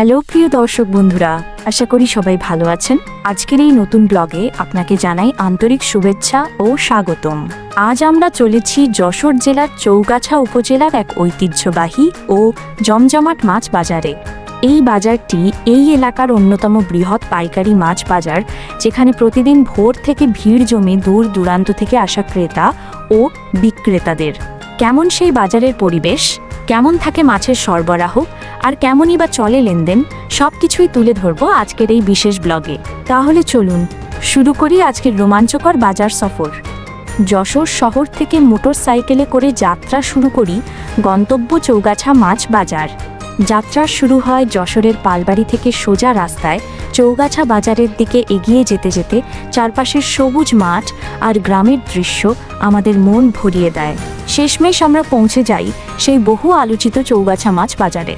Hello প্রিয় দর্শক বন্ধুরা, আশা করি সবাই ভালো আছেন। আজকের এই নতুন ব্লগে আপনাকে জানাই আন্তরিক শুভেচ্ছা ও স্বাগতম। আজ আমরা চলেছি যশোর জেলার চৌগাছা উপজেলার এক ঐতিহ্যবাহী ও জমজমাট মাছ বাজারে। এই বাজারটি এই এলাকার অন্যতম বৃহৎ পাইকারি মাছ বাজার, যেখানে প্রতিদিন ভোর থেকে ভিড় জমে দূর দূরান্ত থেকে আসা ক্রেতা ও বিক্রেতাদের। কেমন সেই বাজারের পরিবেশ? কেমন থাকে মাছের সরবরাহ আর কেমনই বা চলে লেনদেন সব কিছুই তুলে ধরবো আজকের এই বিশেষ ব্লগে। তাহলে চলুন, শুরু করি আজকের রোমাঞ্চকর বাজার সফর। যশোর শহর থেকে মোটর সাইকেলে করে যাত্রা শুরু করি গন্তব্য চৌগাছা মাছ বাজার। যাত্রা শুরু হয় যশোরের পালবাড়ি থেকে সোজা রাস্তায় চৌগাছা বাজারের দিকে এগিয়ে যেতে যেতে চারপাশের সবুজ মাঠ আর গ্রামের দৃশ্য আমাদের মন ভরিয়ে দেয়। শেষমেশ আমরা পৌঁছে যাই সেই বহু আলোচিত চৌগাছা মাছ বাজারে।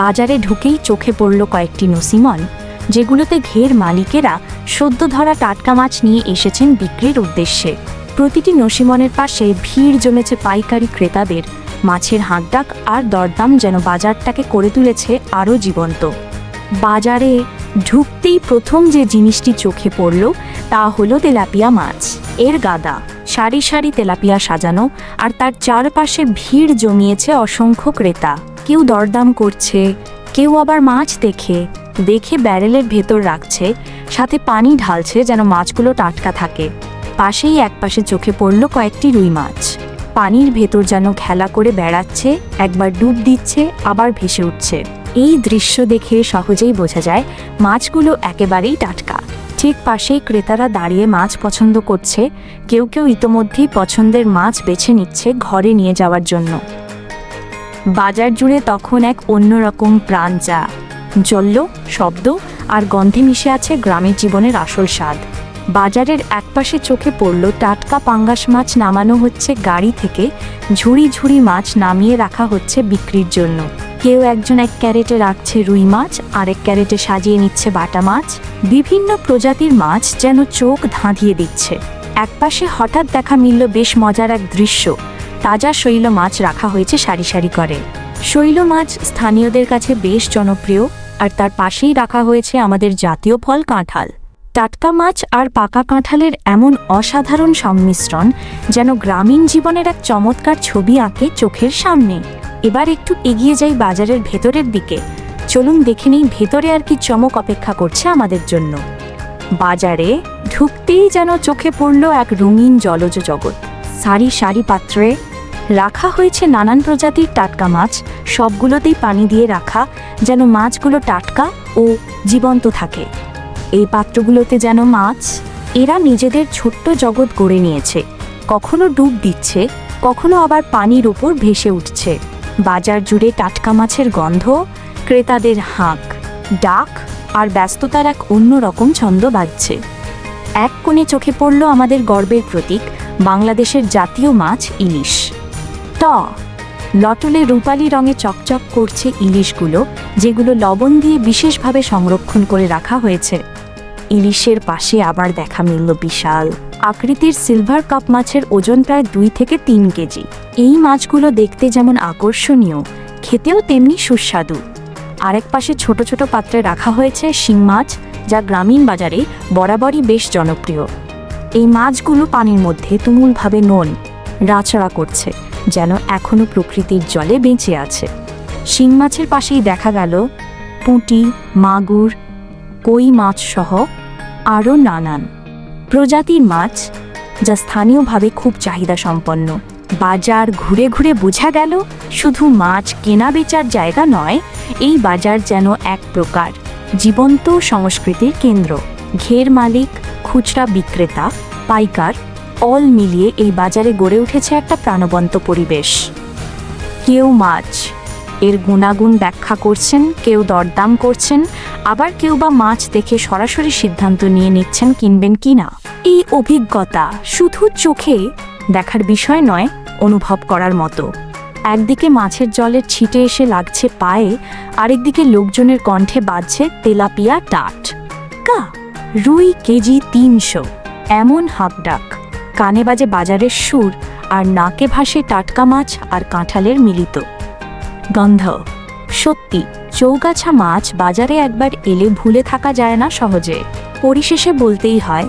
বাজারে ঢুকেই চোখে পড়ল কয়েকটি নসিমন, যেগুলোতে ঘের মালিকেরা সদ্য ধরা টাটকা মাছ নিয়ে এসেছেন বিক্রির উদ্দেশ্যে। প্রতিটি নসিমনের পাশে ভিড় জমেছে পাইকারি ক্রেতাদের, মাছের হাঁকডাক আর দরদাম যেন বাজারটাকে করে তুলেছে আরও জীবন্ত। বাজারে ঢুকতেই প্রথম যে জিনিসটি চোখে পড়ল, তা হলো তেলাপিয়া মাছ। এর গাদা, সারি সারি তেলাপিয়া সাজানো, আর তার চারপাশে ভিড় জমিয়েছে অসংখ্য ক্রেতা। কেউ দরদাম করছে, কেউ আবার মাছ দেখে। দেখে ব্যারেলের ভেতর রাখছে, সাথে পানি ঢালছে যেন মাছগুলো টাটকা থাকে। পাশেই একপাশে চোখে পড়ল কয়েকটি রুই মাছ। পানির ভেতর যেন খেলা করে বেড়াচ্ছে, একবার ডুব দিচ্ছে, আবার ভেসে উঠছে। এই দৃশ্য দেখে সহজেই বোঝা যায়, মাছগুলো একেবারেই টাটকা। ঠিক পাশেই ক্রেতারা দাঁড়িয়ে মাছ পছন্দ করছে, কেউ কেউ ইতোমধ্যেই পছন্দের মাছ বেছে নিচ্ছে ঘরে নিয়ে যাওয়ার জন্য। বাজার জুড়ে তখন এক অন্যরকম প্রাণ যা। জল্ল, শব্দ আর গন্ধে মিশে আছে গ্রামের জীবনের আসল স্বাদ। বাজারের একপাশে চোখে পড়ল টাটকা পাঙ্গাস মাছ নামানো হচ্ছে গাড়ি থেকে, ঝুড়ি ঝুড়ি মাছ নামিয়ে রাখা হচ্ছে বিক্রির জন্য। কেউ একজন এক ক্যারেটে রাখছে রুই মাছ, আরেক ক্যারেটে সাজিয়ে নিচ্ছে বাটা মাছ। বিভিন্ন প্রজাতির মাছ যেন চোখ ধাঁধিয়ে দিচ্ছে। একপাশে হঠাৎ দেখা মিলল বেশ মজার এক দৃশ্য। তাজা শৈল মাছ রাখা হয়েছে সারি সারি করে। শৈল মাছ স্থানীয়দের কাছে বেশ জনপ্রিয়, আর তার পাশেই রাখা হয়েছে আমাদের জাতীয় ফল কাঁঠাল। টাটকা মাছ আর পাকা কাঁঠালের এমন অসাধারণ সংমিশ্রণ যেন গ্রামীণ জীবনের এক চমৎকার ছবি আঁকে চোখের সামনে। এবার একটু এগিয়ে যাই বাজারের ভেতরের দিকে। চলুন দেখে নিই ভেতরে আর কি চমক অপেক্ষা করছে আমাদের জন্য। বাজারে ঢুকতেই যেন চোখে পড়ল এক রঙিন জলজ জগৎ। সারি সারি পাত্রে রাখা হয়েছে নানান প্রজাতির টাটকা মাছ। সবগুলোতেই পানি দিয়ে রাখা যেন মাছগুলো টাটকা ও জীবন্ত থাকে। এই পাত্রগুলোতে যেন মাছ এরা নিজেদের ছোট্ট জগৎ গড়ে নিয়েছে। কখনো ডুব দিচ্ছে, কখনো আবার পানির ওপর ভেসে উঠছে। বাজার জুড়ে টাটকা মাছের গন্ধ, ক্রেতাদের হাঁক, ডাক আর ব্যস্ততার এক অন্যরকম ছন্দ বাজছে। এক কোণে চোখে পড়ল আমাদের গর্বের প্রতীক, বাংলাদেশের জাতীয় মাছ ইলিশ। ট, লটলে রূপালি রঙে চকচক করছে ইলিশগুলো, যেগুলো লবণ দিয়ে বিশেষভাবে সংরক্ষণ করে রাখা হয়েছে। ইলিশের পাশে আবার দেখা মিলল বিশাল আকৃতির সিলভার কাপ মাছের ওজন প্রায় দুই থেকে তিন কেজি। এই মাছগুলো দেখতে যেমন আকর্ষণীয়, খেতেও তেমনি সুস্বাদু। আরেক পাশে ছোট ছোট পাত্রে রাখা হয়েছে শিং মাছ, যা গ্রামীণ বাজারে বরাবরই বেশ জনপ্রিয়। এই মাছগুলো পানির মধ্যে তুমুলভাবে নন, রাচড়া করছে, যেন এখনও প্রকৃতির জলে বেঁচে আছে। শিং মাছের পাশেই দেখা গেল পুঁটি, মাগুর, কই মাছ সহ আরও নানান। প্রজাতির মাছ, যা স্থানীয়ভাবে খুব চাহিদা সম্পন্ন বাজার ঘুরে ঘুরে বোঝা গেল, শুধু মাছ কেনা বেচার জায়গা নয়, এই বাজার যেন এক প্রকার, জীবন্ত সংস্কৃতির কেন্দ্র। ঘের মালিক, খুচরা বিক্রেতা, পাইকার, অল মিলিয়ে এই বাজারে গড়ে উঠেছে একটা প্রাণবন্ত পরিবেশ। কেউ মাছ এর গুণাগুণ ব্যাখ্যা করছেন, কেউ দরদাম করছেন, আবার কেউ বা মাছ দেখে সরাসরি সিদ্ধান্ত নিয়ে নিচ্ছেন কিনবেন কি না। এই অভিজ্ঞতা শুধু চোখে দেখার বিষয় নয়, অনুভব করার মতো। একদিকে মাছের জলের ছিটে এসে লাগছে পায়ে, আরেকদিকে লোকজনের কণ্ঠে বাজছে তেলাপিয়া টাট। কা রুই কেজি তিনশো, এমন হাঁকডাক কানে বাজে বাজারের সুর, আর নাকে ভাসে টাটকা মাছ আর কাঁঠালের মিলিত। গন্ধ। সত্যি, চৌগাছা মাছ বাজারে একবার এলে ভুলে থাকা যায় না সহজে। পরিশেষে বলতেই হয়,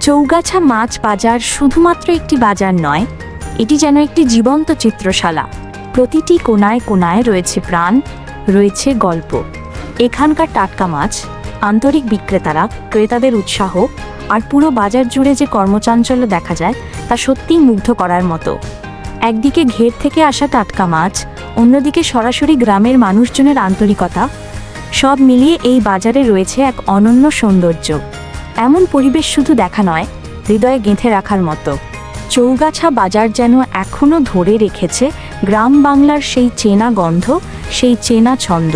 চৌগাছা মাছ বাজার শুধুমাত্র একটি বাজার নয়, এটি যেন একটি জীবন্ত চিত্রশালা। প্রতিটি কোনায় কোনায় রয়েছে প্রাণ, রয়েছে গল্প। এখানকার টাটকা মাছ, আন্তরিক বিক্রেতারা, ক্রেতাদের উৎসাহ, আর পুরো বাজার জুড়ে যে কর্মচাঞ্চল্য দেখা যায়, তা সত্যিই মুগ্ধ করার মতো। একদিকে ঘের থেকে আসা টাটকা মাছ অন্যদিকে সরাসরি গ্রামের মানুষজনের আন্তরিকতা, সব মিলিয়ে এই বাজারে রয়েছে এক অনন্য সৌন্দর্য। এমন পরিবেশ শুধু দেখা নয়, হৃদয়ে গেঁথে রাখার মতো। চৌগাছা বাজার যেন এখনও ধরে রেখেছে গ্রাম বাংলার সেই চেনা গন্ধ, সেই চেনা ছন্দ।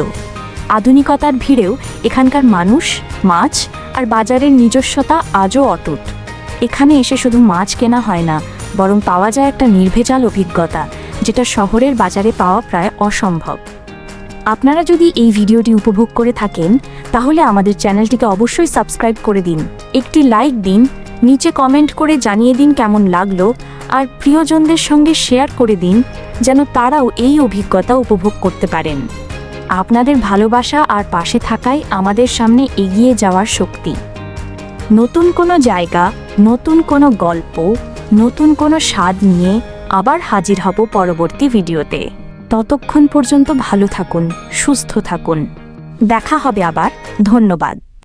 আধুনিকতার ভিড়েও এখানকার মানুষ, মাছ আর বাজারের নিজস্বতা আজও অটুট। এখানে এসে শুধু মাছ কেনা হয় না, বরং পাওয়া যায় একটা নির্ভেজাল অভিজ্ঞতা যেটা শহরের বাজারে পাওয়া প্রায় অসম্ভব। আপনারা যদি এই ভিডিওটি উপভোগ করে থাকেন, তাহলে আমাদের চ্যানেলটিকে অবশ্যই সাবস্ক্রাইব করে দিন। একটি লাইক দিন, নিচে কমেন্ট করে জানিয়ে দিন কেমন লাগল, আর প্রিয়জনদের সঙ্গে শেয়ার করে দিন, যেন তারাও এই অভিজ্ঞতা উপভোগ করতে পারেন। আপনাদের ভালোবাসা আর পাশে থাকাই আমাদের সামনে এগিয়ে যাওয়ার শক্তি। নতুন কোনো জায়গা, নতুন কোনো গল্প, নতুন কোনো স্বাদ নিয়ে আবার হাজির হব পরবর্তী ভিডিওতে। ততক্ষণ পর্যন্ত ভালো থাকুন, সুস্থ থাকুন। দেখা হবে আবার। ধন্যবাদ।